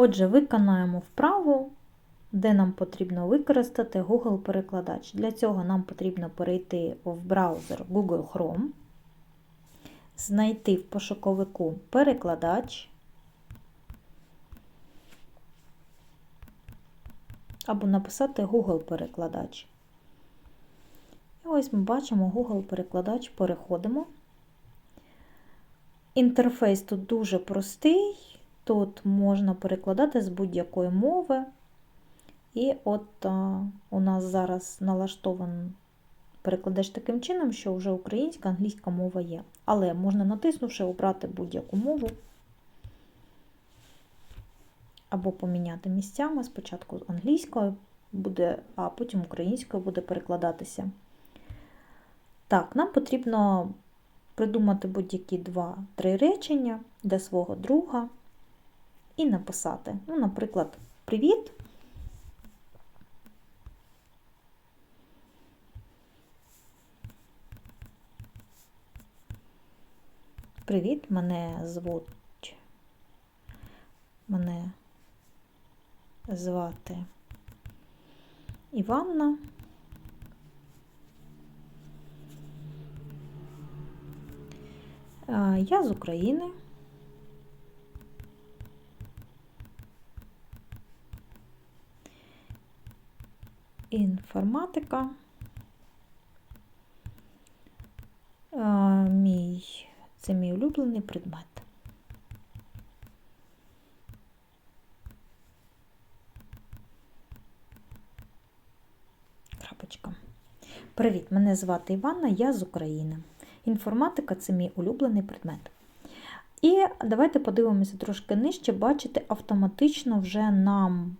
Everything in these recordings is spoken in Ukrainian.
Отже, виконаємо вправу, де нам потрібно використати Google-перекладач. Для цього нам потрібно перейти в браузер Google Chrome, знайти в пошуковику перекладач або написати Google-перекладач. І ось ми бачимо Google-перекладач, переходимо. Інтерфейс тут дуже простий, тут можна перекладати з будь-якої мови. І от а, у нас зараз налаштований перекладач таким чином, що вже українська, англійська мова є. Але можна натиснувши, обрати будь-яку мову. Або поміняти місцями. Спочатку англійською буде, а потім українською буде перекладатися. Так, нам потрібно придумати будь-які два-три речення для свого друга і написати. Ну, наприклад, Привіт. Привіт, мене звуть. Мене звати Іванна. Я з України. Інформатика. Мій, це мій улюблений предмет. Крапочка. Привіт, мене звати Іванна, я з України. Інформатика це мій улюблений предмет. І давайте подивимося трошки нижче, бачите, автоматично вже нам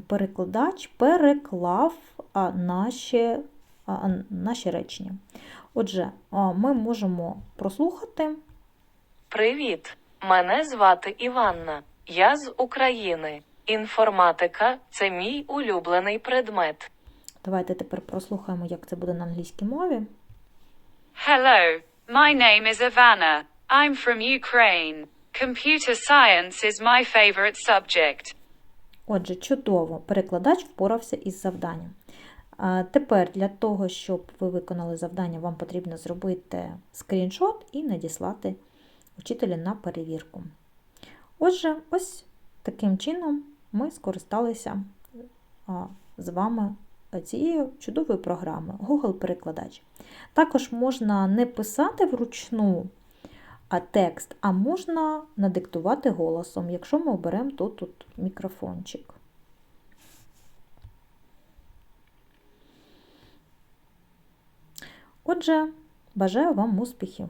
перекладач переклав наші, наші речення. Отже, ми можемо прослухати. Привіт! Мене звати Іванна. Я з України. Інформатика це мій улюблений предмет. Давайте тепер прослухаємо, як це буде на англійській мові. Hello, my name is Ivana. I'm from Ukraine. Computer science is my favorite subject. Отже, чудово, перекладач впорався із завданням. Тепер для того, щоб ви виконали завдання, вам потрібно зробити скріншот і надіслати учителю на перевірку. Отже, ось таким чином ми скористалися з вами цією чудовою програмою Google-перекладач. Також можна не писати вручну а текст, а можна надиктувати голосом, якщо ми оберемо тут, тут мікрофончик. Отже, бажаю вам успіхів!